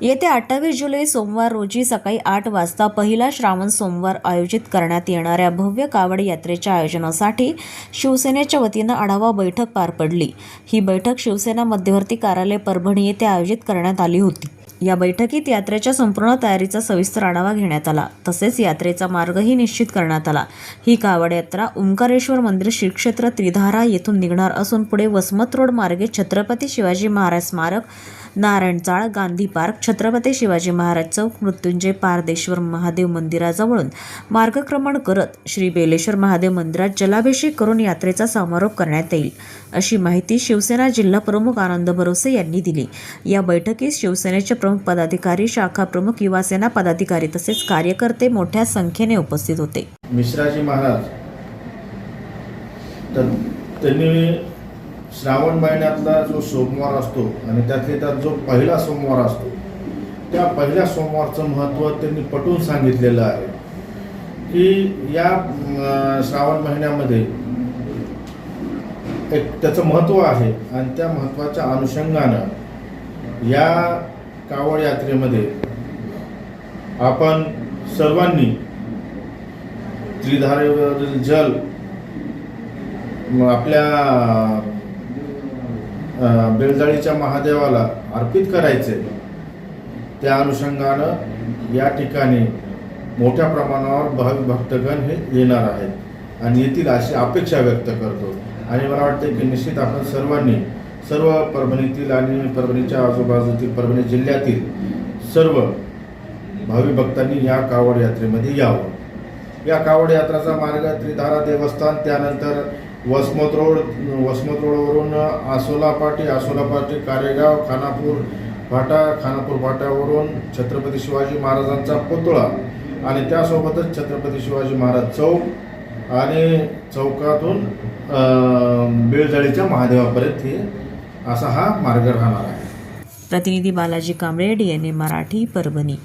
येत्या अठ्ठावीस जुलै सोमवार रोजी सकाळी आठ वाजता पहिला श्रावण सोमवार आयोजित करण्यात येणाऱ्या भव्य कावड यात्रेच्या आयोजनासाठी शिवसेनेच्या वतीनं आढावा बैठक पार पडली. ही बैठक शिवसेना मध्यवर्ती कार्यालय परभणी येथे आयोजित करण्यात आली होती. या बैठकीत यात्रेच्या संपूर्ण तयारीचा सविस्तर आढावा घेण्यात आला. तसेच यात्रेचा मार्गही निश्चित करण्यात आला. ही कावड यात्रा ओंकारेश्वर मंदिर श्री क्षेत्र त्रिधारा येथून निघणार असून पुढे वसमत रोड मार्गे छत्रपती शिवाजी महाराज स्मारक नारायणचाळ गांधी पार्क छत्रपती शिवाजी महाराज चौक मृत्युंजय पारदेश्वर महादेव मंदिराजवळून मार्गक्रमण करत श्री बेलेश्वर महादेव मंदिरात जलाभिषेक करून यात्रेचा समारोप करण्यात येईल अशी माहिती शिवसेना जिल्हा प्रमुख आनंद भरोसे यांनी दिली. या बैठकीत शिवसेनेचे प्रमुख पदाधिकारी शाखा प्रमुख युवासेना पदाधिकारी तसेच कार्यकर्ते मोठ्या संख्येने उपस्थित होते. मिश्राजी महाराज त्यांनी श्रावण महिन्यातला जो सोमवार असतो आणि त्यातले त्यात जो पहिला सोमवार असतो त्या पहिल्या सोमवारचं महत्त्व त्यांनी पटवून सांगितलेलं आहे की या श्रावण महिन्यामध्ये एक त्याचं महत्त्व आहे आणि त्या महत्त्वाच्या अनुषंगानं या कावड यात्रेमध्ये आपण सर्वांनी त्रिधारेवरील जल आपल्या बेलजाळीच्या महादेवाला अर्पित करायचे. त्या अनुषंगानं या ठिकाणी मोठ्या प्रमाणावर भाविक भक्तगण हे येणार आहेत आणि येथील अशी अपेक्षा व्यक्त करतो. आणि मला वाटते की निश्चित आपण सर्वांनी सर्व परभणीतील आणि परभणीच्या आजूबाजूतील परभणी जिल्ह्यातील सर्व भावी भक्तांनी या कावड यात्रेमध्ये यावं. या कावड यात्राचा मार्ग त्रिधारा देवस्थान त्यानंतर वसमत रोड वसमत रोडवरून आसोला पाटी आसोला पाटी कारेगाव खानापूर फाटा खानापूर फाट्यावरून छत्रपती शिवाजी महाराजांचा पुतळा आणि त्यासोबतच छत्रपती शिवाजी महाराज चौक आणि चौकातून बेळजळीच्या महादेवापर्यंत हे असा हा मार्ग राहणार आहे. प्रतिनिधी बालाजी कांबळे डीएनए मराठी परभणी.